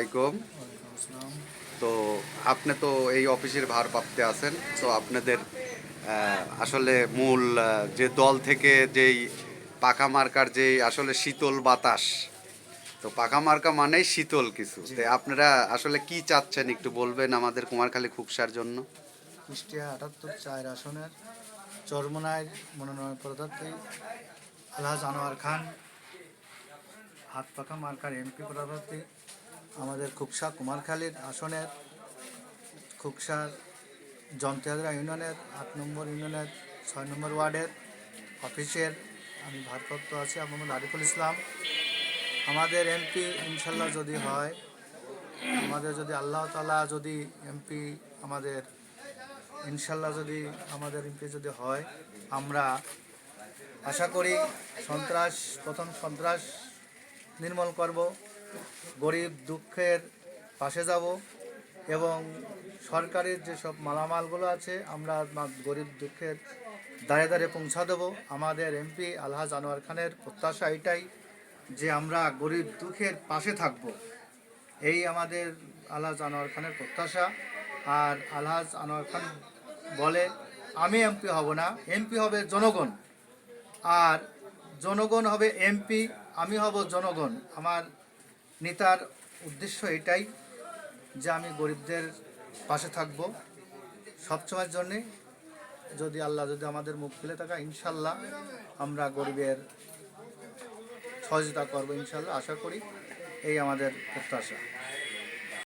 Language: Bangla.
আলাইকুম। তো আপনি তো এই অফিসের ভারপ্রাপ্ত আছেন তো আপনাদের আসলে মূল যে দল থেকে যেই পাকা মার্কার যেই আসলে শীতল বাতাস তো পাকা মার্কা মানেই শীতল কিছু। তো আপনারা আসলে কি চাচ্ছেন একটু বলবেন আমাদের কুমারখালী খুকসার জন্য? কুষ্টিয়া আটাত্তর চার আসনের চরমনায় মনোনয়ন প্রার্থী আলহাজ আনোয়ার খান হাত পাখা মার্কার এমপি প্রার্থী আমাদের খুকসা কুমারখালীর আসনের খুকসার জমতিয়াদরা ইউনিয়নের আট নম্বর ইউনিয়নের ছয় নম্বর ওয়ার্ডের অফিসের আমি ভারপ্রাপ্ত আছি মোহাম্মদ আরিফুল ইসলাম। আমাদের এমপি ইনশাল্লাহ যদি হয়, আমাদের যদি আল্লাহ তালা যদি এমপি আমাদের ইনশাল্লাহ যদি আমাদের এমপি যদি হয়, আমরা আশা করি সন্ত্রাস, প্রথম সন্ত্রাস নির্মল করব। গরিব দুঃখের পাশে যাব এবং সরকারের যেসব মালামালগুলো আছে, আমরা গরিব দুঃখের দাঁড়ে দাঁড়ে পৌঁছা দেবো। আমাদের এমপি আলহাজ আনোয়ার খানের প্রত্যাশা এটাই যে আমরা গরিব দুঃখের পাশে থাকব। এই আমাদের আলহাজ আনোয়ার খানের প্রত্যাশা। আর আলহাজ আনোয়ার খান বলে, আমি এমপি হব না এমপি হবে জনগণ। আর জনগণ হবে এমপি আমি হব জনগণ। আমার নেতার উদ্দেশ্য এটাই যে আমি গরিবদের পাশে থাকব সবসময়ের জন্যে। যদি আল্লাহ যদি আমাদের মুখ খুলে থাকা ইনশাল্লাহ আমরা গরিবের সহযোগিতা করব ইনশাল্লাহ। আশা করি এই আমাদের প্রত্যাশা।